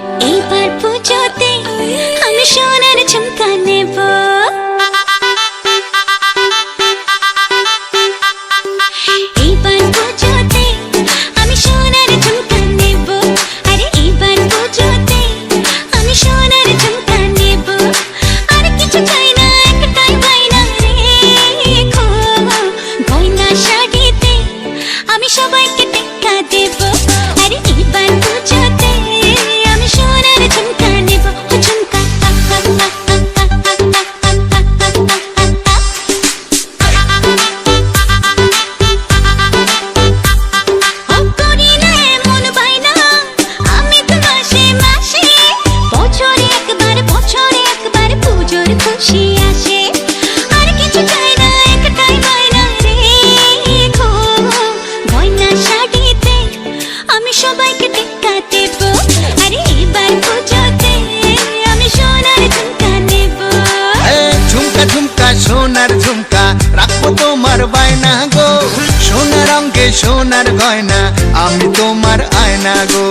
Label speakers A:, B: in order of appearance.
A: e খুশি আসে। আর কিছু চাই না, একটাই বায়না রেখো। গয়না শাড়িতে আমি সবাইকে টেক্কা দেব। আরে এবার পুজোতে আমি সোনার ঝুমকা নেব।
B: ঝুমকা ঝুমকা, সোনার ঝুমকা, রাখব তোমার সোনার গয়না, আমি তোমার আয়না গো।